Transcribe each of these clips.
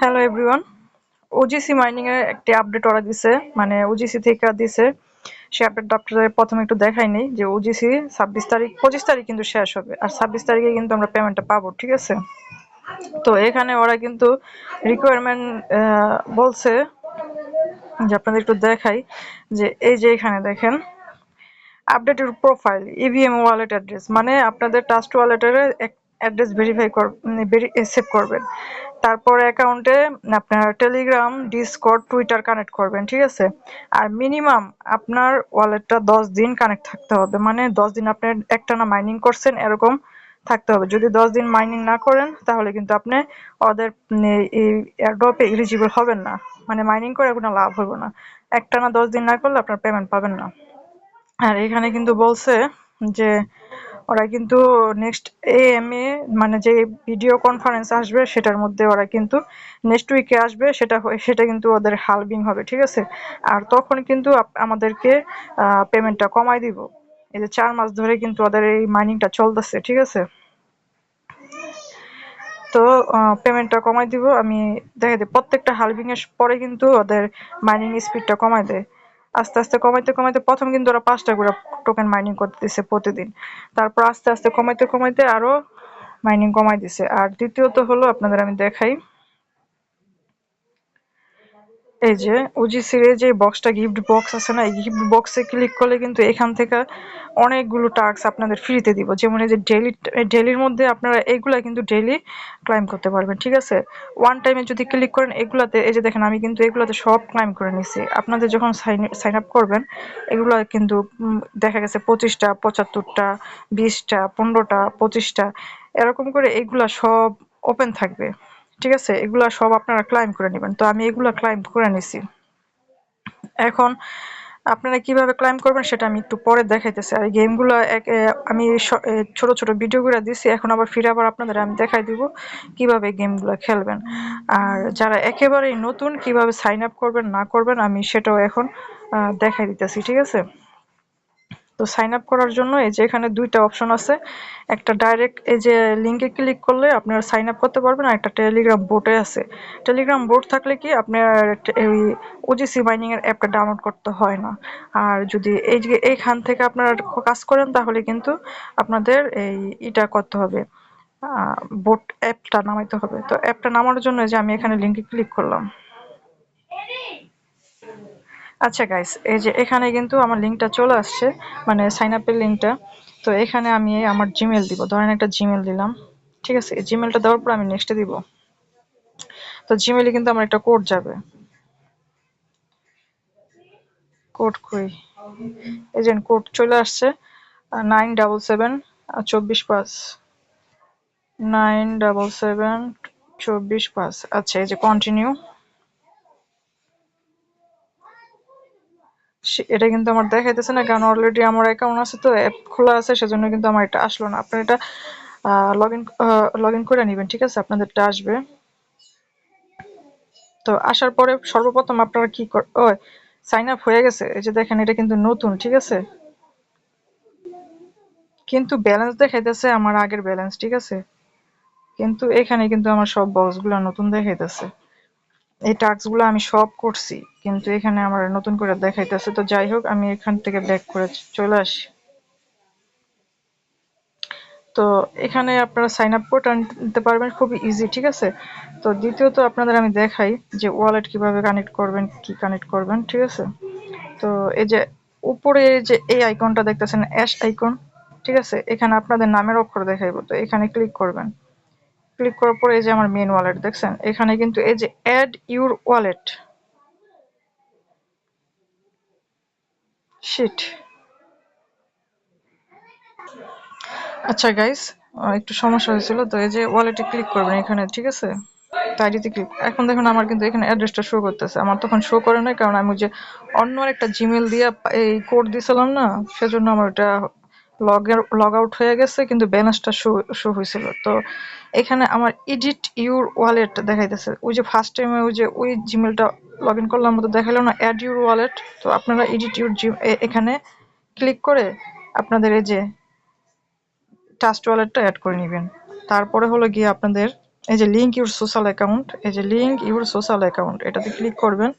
Hello everyone OGC mining এর একটি update ওরা দিছে মানে ওজিসি থেকে দিছে। সে আপডেটটা আপনাদের প্রথমে একটু দেখাই নেই যে ওজিসি ছাব্বিশ তারিখ, পঁচিশ তারিখ কিন্তু শেষ হবে। আর ছাব্বিশ তারিখে কিন্তু আমরা পেমেন্টটা পাবো, ঠিক আছে? তো এখানে ওরা কিন্তু রিকোয়ারমেন্ট বলছে যে আপনাদের একটু দেখাই যে এই যে এখানে দেখেন updated profile EVM wallet address মানে আপনাদের ট্রাস্ট ওয়ালেটের অ্যাড্রেস ভেরিফাই কর সেভ করবেন। তারপর অ্যাকাউন্টে আপনার টেলিগ্রাম ডিসকর্ড টুইটার কানেক্ট করবেন, ঠিক আছে? আর মিনিমাম আপনার ওয়ালেটটা দশ দিন কানেক্ট থাকতে হবে। মানে দশ দিন আপনি একটানা মাইনিং করছেন, এরকম থাকতে হবে। যদি দশ দিন মাইনিং না করেন, তাহলে কিন্তু আপনি ওদের এই এয়ারড্রপে এলিজিবল হবেন না। মানে মাইনিং করে কোনো লাভ হবে না। একটানা দশ দিন না করলে আপনার পেমেন্ট পাবেন না। আর এখানে কিন্তু বলছে যে ওরা কিন্তু নেক্সট এম এ মানে যে ভিডিও কনফারেন্স আসবে, সেটার মধ্যে ওরা কিন্তু নেক্সট উইকে আসবে, সেটা সেটা কিন্তু ওদের হালবিং হবে, ঠিক আছে? আর তখন কিন্তু আমাদেরকে পেমেন্টটা কমাই দিব। এই যে চার মাস ধরে কিন্তু ওদের এই মাইনিংটা চলতেছে, ঠিক আছে? তো পেমেন্টটা কমাই দিব, আমি দেখে দিই, প্রত্যেকটা হালবিং এর পরে কিন্তু ওদের মাইনিং স্পিডটা কমাই দেয়। আস্তে আস্তে কমাইতে কমাইতে প্রথম কিন্তু ওরা পাঁচটা করে টোকেন মাইনিং করতে দিছে প্রতিদিন। তারপর আস্তে আস্তে কমাইতে কমাইতে আরও মাইনিং কমাই দিছে। আর দ্বিতীয়ত হলো, আপনাদের আমি দেখাই এই যে ওজিসির যে বক্সটা গিফট বক্স আছে না, এই গিফট বক্সে ক্লিক করলে কিন্তু এখান থেকে অনেকগুলো টাস্ক আপনাদের ফ্রিতে দিব। যেমন এই যে ডেলি ডেলির মধ্যে আপনারা এইগুলা কিন্তু ডেলি ক্লাইম করতে পারবেন, ঠিক আছে? ওয়ান টাইমে যদি ক্লিক করেন, এগুলাতে, এই যে দেখেন আমি কিন্তু এগুলাতে সব ক্লাইম করে নিছি। আপনাদের যখন সাইন সাইন আপ করবেন, এগুলো কিন্তু দেখা গেছে পঁচিশটা, পঁচাত্তরটা, বিশটা, পনেরোটা, পঁচিশটা, এরকম করে এগুলা সব ওপেন থাকবে। ঠিক আছে? এগুলা সব আপনারা ক্লাইম করে নেবেন। তো আমি এগুলা ক্লাইম করে নিছি। এখন আপনারা কীভাবে ক্লাইম করবেন সেটা আমি একটু পরে দেখাইতেছি। আর গেমগুলো এক আমি ছোট ছোট ভিডিওগুলো দিছি। এখন আবার ফিরে আবার আপনাদের আমি দেখাই দিব কীভাবে গেমগুলো খেলবেন। আর যারা একেবারেই নতুন কীভাবে সাইন আপ করবেন, না করবেন, আমি সেটাও এখন দেখাই দিতেছি। ঠিক আছে? তো সাইন আপ করার জন্য এই যে এখানে দুইটা অপশন আছে। একটা ডাইরেক্ট এই যে লিঙ্কে ক্লিক করলে আপনারা সাইন আপ করতে পারবেন আর একটা টেলিগ্রাম বোর্ডে আছে। টেলিগ্রাম বোর্ড থাকলে কি আপনার এই ওজিসি মাইনিং এর অ্যাপটা ডাউনলোড করতে হয় না। আর যদি এই যে এইখান থেকে আপনারা কাজ করেন তাহলে কিন্তু আপনাদের এই ইটা করতে হবে। বোট অ্যাপটা নামাইতে হবে। তো অ্যাপটা নামানোর জন্য যে আমি এখানে লিঙ্কে ক্লিক করলাম। আচ্ছা গাইস এই যে এখানে কিন্তু আমার লিঙ্কটা চলে আসছে মানে সাইন আপের লিঙ্কটা তো এখানে আমি আমার জিমেল দিব। ধরেন একটা জিমেল দিলাম, ঠিক আছে? জিমেলটা দেওয়ার পর আমি নেক্সটে দিব। তো জিমেলে কিন্তু আমার একটা কোড যাবে। কোড কই? এজেন্ট কোড চলে আসছে নাইন ডাবল সেভেন চব্বিশ পাঁচ। নাইন ডাবল সেভেন চব্বিশ পাঁচ। আচ্ছা এই যে কন্টিনিউ এটা কিন্তু আমার দেখাইতেছে না, কারণ অলরেডি আমার অ্যাকাউন্ট আছে তো অ্যাপ খোলা আছে, সেজন্য কিন্তু আমার এটা আসলো না। আপনার এটা লগ ইন লগ ইন করে নেবেন, ঠিক আছে? আপনাদেরটা আসবে। তো আসার পরে সর্বপ্রথম আপনারা কি ও সাইন আপ হয়ে গেছে। এই যে দেখেন, এটা কিন্তু নতুন, ঠিক আছে? কিন্তু ব্যালেন্স দেখাইতেছে আমার আগের ব্যালেন্স ঠিক আছে? কিন্তু এখানে কিন্তু আমার সব বক্সগুলো নতুন দেখাইতেছে। এই টাস্কগুলো আমি সব করছি, কিন্তু এখানে আমার নতুন করে দেখাইতেছে। তো যাই হোক, আমি এখান থেকে ব্যাক করে চলে আসি। তো এখানে আপনারা সাইন আপ করে নিতে পারবেন খুবই ইজি ঠিক আছে? তো দ্বিতীয়ত আপনাদের আমি দেখাই যে ওয়ালেট কীভাবে কানেক্ট করবেন, কি কানেক্ট করবেন, ঠিক আছে? তো এই যে উপরে যে এই আইকনটা দেখতেছেন অ্যাশ আইকন ঠিক আছে? এখানে আপনাদের নামের অক্ষর দেখাইব, তো এখানে ক্লিক করবেন। ক্লিক করার পরে এই যে আমার মেন ওয়ালেট দেখছেন? এখানে কিন্তু এই যে অ্যাড ইউর ওয়ালেট শিট আচ্ছা গাইস একটু সমস্যা হয়েছিল, তো এই যে ওয়ালেটে ক্লিক করবেন এখানে, ঠিক আছে? আইডিতে ক্লিক এখন দেখুন, আমার কিন্তু এখানে অ্যাড্রেসটা শো করতেছে। আমার তখন শো করে নাই, কারণ আমি যে অন্য একটা জিমেল দিয়ে এই কোড দিয়েছিলাম না, সেজন্য আমার ওটা লগ আউট হয়ে গেছে, কিন্তু ব্যালেন্সটা শো শো হয়েছিল। তো এখানে আমার এডিট ইউর ওয়ালেট দেখাইতেছে। ওই যে ফার্স্ট টাইমে ওই যে, ওই জিমেলটা লগ ইন করলাম মতো দেখাল না অ্যাড ইউর ওয়ালেট তো আপনারা এডিট ইউর এখানে ক্লিক করে আপনাদের এই যে ট্রাস্ট ওয়ালেটটা অ্যাড করে নেবেন। তারপরে হলো গিয়ে আপনাদের এই যে লিঙ্ক ইউর সোশ্যাল অ্যাকাউন্ট এই যে লিঙ্ক ইউর সোশ্যাল অ্যাকাউন্ট এটাতে ক্লিক করবেন।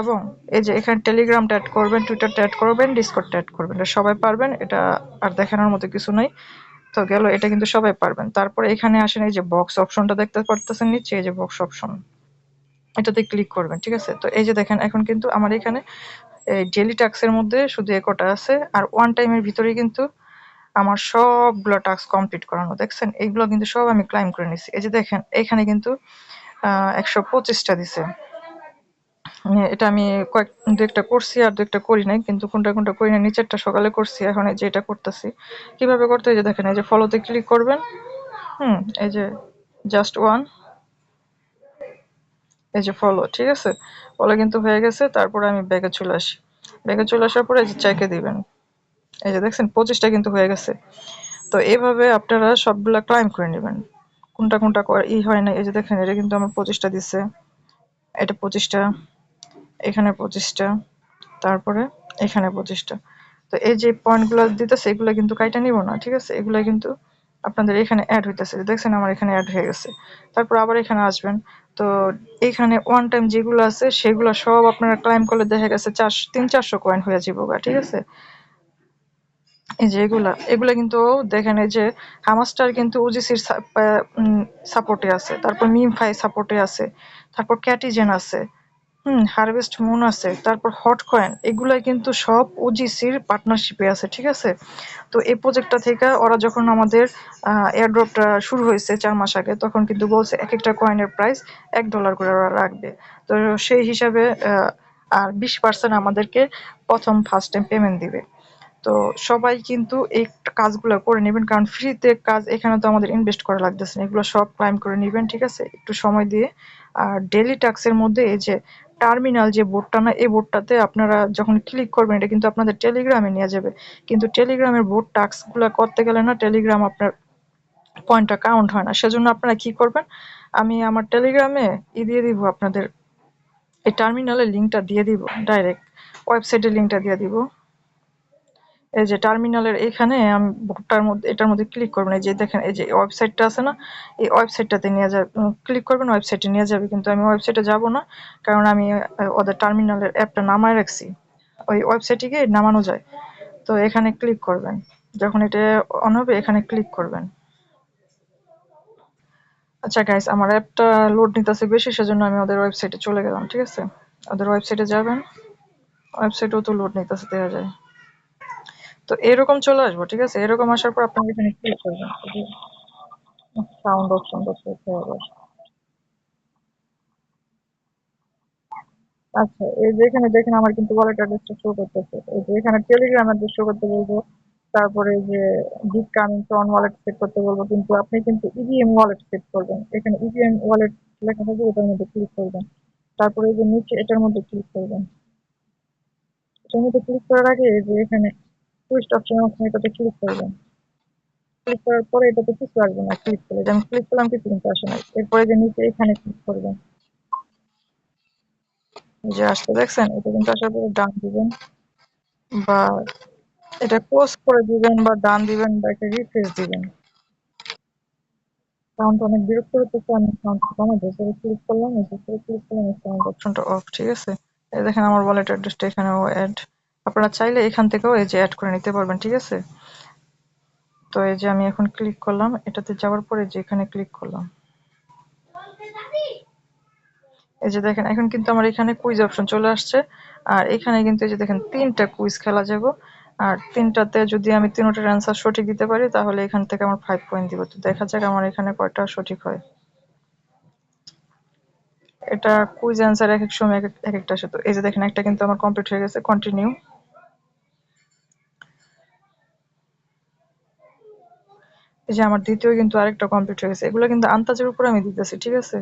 এবং এই যে এখানে টেলিগ্রামটা অ্যাড করবেন টুইটারটা অ্যাড করবেন ডিসকর্ডটা অ্যাড করবেন। এটা সবাই পারবেন, এটা আর দেখানোর মতো কিছু নাই। তো গেল, এটা কিন্তু সবাই পারবেন। তারপরে এখানে আসেন এই যে বক্স অপশনটা দেখতে পারতেছেন নিচে, এই যে বক্স অপশন এটাতে ক্লিক করবেন, ঠিক আছে? তো এই যে দেখেন, এখন কিন্তু আমার এখানে এই ডেলি টাস্কের মধ্যে শুধু এ কটা আছে। আর ওয়ান টাইমের ভিতরে কিন্তু আমার সবগুলো টাস্ক কমপ্লিট করানো। দেখছেন? এইগুলো কিন্তু সব আমি ক্লাইম করে নিছি। এই যে দেখেন, এখানে কিন্তু একশো পঁচিশটা দিছে। এটা আমি কয়েক দু একটা করছি আর দু একটা করি নাই, কিন্তু কোনটা কোনটা করি নাই, নিচেরটা সকালে করছি, এখন এই যে এটা করতেছি। কীভাবে করতে হয় এই যে দেখেন, এই যে ফলোতে ক্লিক করবেন, হুম, এই যে জাস্ট ওয়ান এই যে ফলো ঠিক আছে? ফলো কিন্তু হয়ে গেছে, তারপরে আমি ব্যাগে চলে আসি। ব্যাগে চলে আসার পরে এই যে চেকে দিবেন। এই যে দেখছেন, পঁচিশটা কিন্তু হয়ে গেছে। তো এইভাবে আপনারা সবগুলা ক্লাইম করে নেবেন। কোনটা কোনটা ই হয় না এই যে দেখেন, এটা কিন্তু আমার পঁচিশটা দিছে। এটা পঁচিশটা। এখানে পঁচিশটা তারপরে এখানে পঁচিশটা তো এই যে পয়েন্টগুলো দিতেছে, এগুলো কিন্তু কাইটা নিব না, ঠিক আছে? এগুলো কিন্তু আপনাদের এখানে অ্যাড হইতেছে। দেখছেন আমার এখানে অ্যাড হয়ে গেছে। তারপর আবার এখানে আসবেন। তো এখানে ওয়ান টাইম যেগুলো আছে, সেগুলো সব আপনারা ক্লাইম করলে দেখা গেছে চারশো তিন, চারশো কয়েন হয়ে যাব ঠিক আছে? এই যে এগুলা এগুলা কিন্তু দেখেন এই যে হামাস্টার কিন্তু ওজিসির সাপোর্টে আছে। তারপর মিম ফাই সাপোর্টে আছে। তারপর ক্যাটিজেন আছে। হুম হারভেস্ট মুন আছে, তারপর হট কয়েন এগুলাই কিন্তু সব ওজিসির পার্টনারশিপে আছে, ঠিক আছে? তো এই প্রজেক্টটা থেকে ওরা যখন আমাদের এয়ারড্রপটা শুরু হয়েছে চার মাস আগে, তখন কিন্তু বলছে এক একটা কয়েনের প্রাইস এক ডলার করে ওরা রাখবে। তো সেই হিসাবে আর বিশ পার্সেন্ট আমাদেরকে প্রথম ফার্স্ট টাইম পেমেন্ট দিবে। তো সবাই কিন্তু এই কাজগুলো করে নেবেন, কারণ ফ্রিতে কাজ এখানে তো আমাদের ইনভেস্ট করা লাগতেছে এগুলো সব ক্লাইম করে নেবেন, ঠিক আছে? একটু সময় দিয়ে। আর ডেলি টাস্কের মধ্যে এই যে টার্মিনাল যে বোর্ডটা না, এই বোর্ডটাতে আপনারা যখন ক্লিক করবেন, এটা কিন্তু আপনাদের টেলিগ্রামে নিয়ে যাবে। কিন্তু টেলিগ্রামের বোর্ড টাস্কগুলা করতে গেলে না টেলিগ্রাম আপনার পয়েন্টটা কাউন্ট হয় না। সেজন্য আপনারা কি করবেন, আমি আমার টেলিগ্রামে ই দিয়ে দিব আপনাদের, এই টার্মিনালের লিঙ্কটা দিয়ে দিব ডাইরেক্ট ওয়েবসাইটের লিঙ্কটা দিয়ে দিব। এই যে টার্মিনালের এখানে আমি ভোটটার মধ্যে, এটার মধ্যে ক্লিক করবেন। এই যে দেখেন, এই যে ওয়েবসাইটটা আছে না, এই ওয়েবসাইটটাতে নিয়ে যাবে ক্লিক করবেন ওয়েবসাইটে নিয়ে যাবে। কিন্তু আমি ওয়েবসাইটে যাব না, কারণ আমি ওদের টার্মিনালের অ্যাপটা নামায় রাখছি। ওই ওয়েবসাইটে গিয়ে নামানো যায়। তো এখানে ক্লিক করবেন। যখন এটা অন হবে, এখানে ক্লিক করবেন। আচ্ছা গাইস আমার অ্যাপটা লোড নিতেছে বেশি, সেজন্য আমি ওদের ওয়েবসাইটে চলে গেলাম, ঠিক আছে? ওদের ওয়েবসাইটে যাবেন। ওয়েবসাইটেও তো লোড নিতেছে, দেখা যায়। তো এরকম চলে আসব, ঠিক আছে? এরকম আসার পর আপনাকে এখানে ক্লিক করবেন সাউন্ড অপশন করতে হবে। আচ্ছা এই যে এখানে দেখেন আমার কিন্তু ওয়ালেট অ্যাড্রেসটা শো করতেছে। এই যে এখানে টেলিগ্রাম অ্যাড্রেস শো করতে বলব, তারপরে যে big coming ton wallet set করতে বলব, কিন্তু আপনি কিন্তু ইভিএম ওয়ালেট সেট করবেন। এখানে ইভিএম ওয়ালেট লেখা থাকবে, ওটার মধ্যে ক্লিক করবেন। তারপরে এই যে নিচে, এটার মধ্যে ক্লিক করবেন। এটার মধ্যে ক্লিক করার আগে এই যে এখানে টুইস্ট অপশন আছে এটাতে ক্লিক করবেন ক্লিক করার পরে এটাতে কিছু আসবে না ক্লিক করলে আমি ক্লিক করলাম কিছু কিন্তু আসে না এরপরে যে নিচে এখানে ক্লিক করবেন। যে আসতে দেখছেন? এটা কিন্তু আসার পরে ডান দিবেন। বা এটা পোস্ট করে দিবেন বা দান দিবেন বা একটা রিফ্রেশ দিবেন। সাউন্ড অনেক বিরক্ত হতেছে আমি সাউন্ড কমাই পরে ক্লিক করলাম ক্লিক করলাম সাউন্ড অপশনটা অফ ঠিক আছে? এই দেখেন আমার ওয়ালেট অ্যাড্রেসটা এখানেও অ্যাড আপনারা চাইলে এখান থেকেও এই যে অ্যাড করে নিতে পারবেন, ঠিক আছে? তো এই যে আমি এখন ক্লিক করলাম, এটাতে যাওয়ার পরে যে এখানে ক্লিক করলাম। এই যে দেখেন, এখন কিন্তু আমার এখানে কুইজ অপশন চলে আসছে। আর এখানে কিন্তু এই যে দেখেন, তিনটা কুইজ খেলা যাব। আর তিনটাতে যদি আমি তিনটার অ্যান্সার সঠিক দিতে পারি, তাহলে এখান থেকে আমার ফাইভ পয়েন্ট দিব। তো দেখা যাক আমার এখানে কয়টা সঠিক হয়। এটা কুইজ অ্যান্সার এক এক সময় এক এক এক একটা আসে। তো এই যে দেখেন, একটা কিন্তু আমার কমপ্লিট হয়ে গেছে কন্টিনিউ এই যে আমার দ্বিতীয় কিন্তু আরেকটা কমপ্লিট হয়ে গেছে। এগুলো কিন্তু আন্তাজের উপর আমি দিতেছি, ঠিক আছে?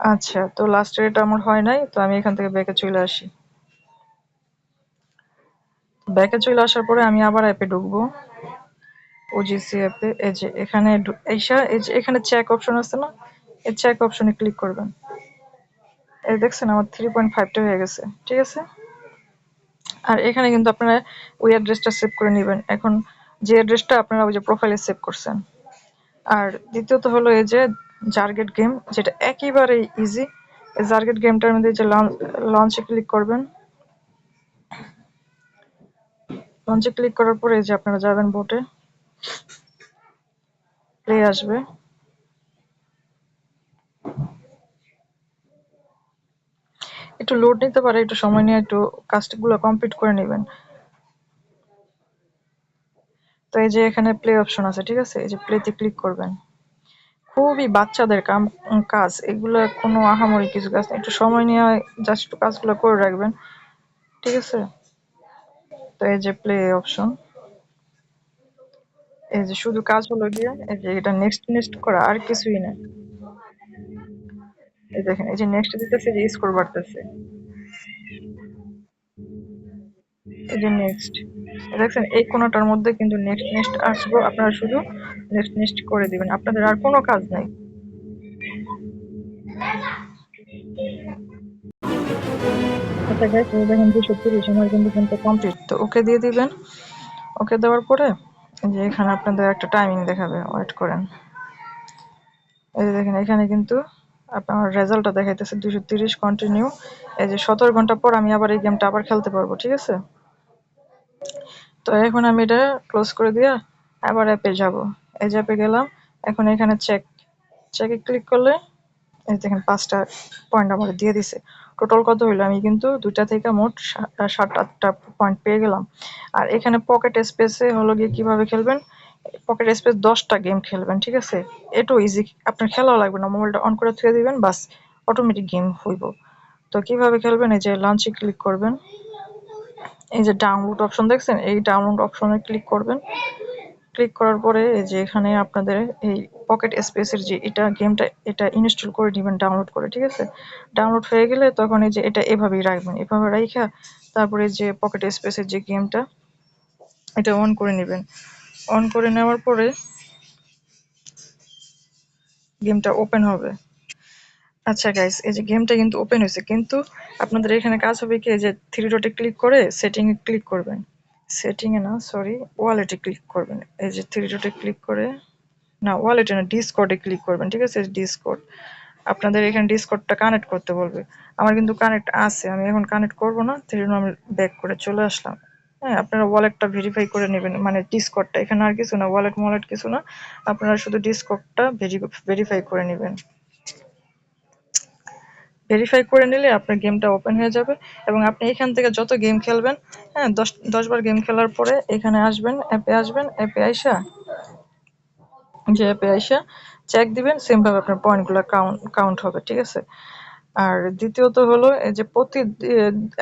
আচ্ছা তো লাস্টের এটা আমার হয় নাই, তো আমি এখান থেকে ব্যাকে চলে আসি। ব্যাকে চলে আসার পরে আমি আবার অ্যাপে ঢুকবো। ওজিসি অ্যাপে এই যে এখানে এই যে এখানে চেক অপশন আছে না? এই চেক অপশনে ক্লিক করবেন। এই দেখছেন আমার থ্রি পয়েন্ট ফাইভটা হয়ে গেছে, ঠিক আছে? আর এখানে কিন্তু আপনারা ওই অ্যাড্রেসটা সেভ করে নেবেন। এখন যে অ্যাড্রেসটা আপনারা ওই যে প্রোফাইলে সেভ করছেন। আর দ্বিতীয়ত হলো এই যে জার্গেট গেম যেটা একেবারেই ইজি এই জার্গেট গেমটার মধ্যে যে লঞ্চে ক্লিক করবেন। লঞ্চে ক্লিক করার পরে এই যে আপনারা যাবেন বোটে প্লে আসবে। একটু লোড নিতে পারে, একটু সময় নিয়ে একটু কাজগুলো কমপ্লিট করে নেবেন। তো এই যে এখানে প্লে অপশন আছে, ঠিক আছে? এই যে প্লেতে ক্লিক করবেন। খুবই বাচ্চাদের কাম, কাজ, এগুলো কোনো আহামরি কিছু কাজ। একটু সময় নিয়ে জাস্ট একটু কাজগুলো করে রাখবেন, ঠিক আছে? তো এই যে প্লে অপশন এই যে শুধু কাজ হলো গিয়ে, এই যে এটা নেক্সট নেক্সট করা আর কিছুই না। এই দেখেন, এই যে নেক্সট দিতেছে যে স্কোর বাড়তেছে। এই যে নেক্সট দেখছেন, এই কোণাটার মধ্যে কিন্তু নেক্সট নেক্সট আসব, আপনারা শুধু নেক্সট নেক্সট করে দিবেন। আপনাদের আর কোনো কাজ নাই। আচ্ছা দেখেন কিন্তু কমপ্লিট তো ওকে দিয়ে দিবেন। ওকে দেওয়ার পরে যে এখানে আপনাদের একটা টাইমিং দেখাবে। ওয়েট করেন। এই দেখেন, এখানে কিন্তু আপনার রেজাল্টটা দেখাইতেছে দুশো তিরিশ কন্টিনিউ এই যে সতেরো ঘণ্টা পর আমি আবার এই গেমটা আবার খেলতে পারব, ঠিক আছে? তো এখন আমি এটা ক্লোজ করে দিয়ে আবার অ্যাপে যাব। এই যে অ্যাপে গেলাম, এখন এখানে চেক চেকে ক্লিক করলে, এই দেখেন পাঁচটা পয়েন্ট আমার দিয়ে দিছে। টোটাল কত হইল? আমি কিন্তু দুইটা থেকে মোট সাত আটটা পয়েন্ট পেয়ে গেলাম। আর এখানে পকেট স্পেসে হলো গিয়ে কীভাবে খেলবেন? পকেট স্পেস দশটা গেম খেলবেন, ঠিক আছে? এটাও ইজি আপনার খেলাও লাগবে না, মোবাইলটা অন করে থুয়ে দিবেন, বাস অটোমেটিক গেম হইব। তো কীভাবে খেলবেন? এই যে লাঞ্চে ক্লিক করবেন। এই যে ডাউনলোড অপশন দেখছেন? এই ডাউনলোড অপশনে ক্লিক করবেন। ক্লিক করার পরে এই যে এখানে আপনাদের এই পকেট স্পেসের যে এটা গেমটা এটা ইনস্টল করে নেবেন ডাউনলোড করে, ঠিক আছে? ডাউনলোড হয়ে গেলে তখন এই যে এটা এভাবেই রাখবেন। এভাবে রাইখা তারপরে যে পকেট স্পেসের যে গেমটা এটা অন করে নেবেন। অন করে নেওয়ার পরে গেমটা ওপেন হবে। আচ্ছা গাইস এই যে গেমটা কিন্তু ওপেন হয়েছে, কিন্তু আপনাদের এখানে কাজ হবে কি যে থ্রি ডটে ক্লিক করে সেটিং এ ক্লিক করবেন। সেটিং এ না সরি ওয়ালেটে ক্লিক করবেন। এই যে থ্রি ডটে ক্লিক করে, না ওয়ালেটে না ডিসকর্ডে ক্লিক করবেন, ঠিক আছে? ডিসকর্ড আপনাদের এখানে ডিসকর্ডটা কানেক্ট করতে বলবে। আমার কিন্তু কানেক্ট আছে, আমি এখন কানেক্ট করব না জন্য আমি ব্যাক করে চলে আসলাম। হ্যাঁ আপনারা ওয়ালেটটা ভেরিফাই করে নেবেন মানে ডিসকর্ডটা এখানে আর কিছু না ওয়ালেট ওয়ালেট কিছু না। আপনারা শুধু ডিসকর্ডটা ভেরিফাই করে নেবেন। ভেরিফাই করে নিলে আপনার গেমটা ওপেন হয়ে যাবে এবং আপনি এখান থেকে যত গেম খেলবেন হ্যাঁ দশ দশ বার গেম খেলার পরে এখানে আসবেন অ্যাপে আসবেন অ্যাপে আইসা, যে অ্যাপে আইসা চেক দিবেন সেম ভাবে আপনার পয়েন্টগুলো কাউন্ট কাউন্ট হবে, ঠিক আছে? আর দ্বিতীয়ত হলো, এই যে প্রতি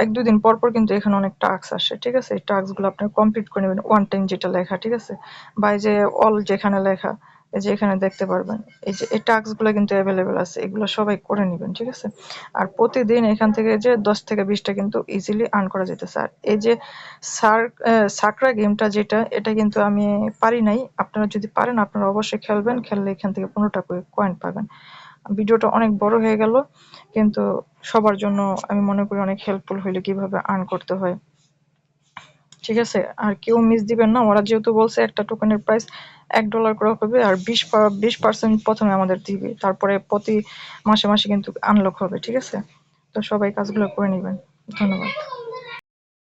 এক দুই দিন পর পর কিন্তু এখানে অনেক টাস্ক আসে, ঠিক আছে? এই টাস্কগুলো আপনি কমপ্লিট করে নেবেন ওয়ান টাইম যেটা লেখা, ঠিক আছে? বা যে অল যেখানে লেখা, এই যে এখানে দেখতে পারবেন। এই যে, এই টাস্কগুলো কিন্তু অ্যাভেলেবেল আছে, এগুলো সবাই করে নেবেন, ঠিক আছে? আর প্রতিদিন এখান থেকে যে দশ থেকে বিশটা কিন্তু ইজিলি আর্ন করা যেতেছে। আর এই যে সার সাকরা গেমটা যেটা, এটা কিন্তু আমি পারি নাই। আপনারা যদি পারেন, আপনারা অবশ্যই খেলবেন, খেললে এখান থেকে পনেরোটা কয়েন পাবেন। ভিডিওটা অনেক বড় হয়ে গেল, কিন্তু সবার জন্য আমি মনে করি অনেক হেল্পফুল হইলে কীভাবে আর্ন করতে হয়। ঠিক আছে? আর কেউ মিস দিবেন না, ওরা যেহেতু বলছে একটা টোকেনের প্রাইস এক ডলার করে হবে আর বিশ বিশ পার্সেন্ট প্রথমে আমাদের দিবে, তারপরে প্রতি মাসে মাসে কিন্তু আনলক হবে, ঠিক আছে? তো সবাই কাজগুলো করে নেবেন। ধন্যবাদ।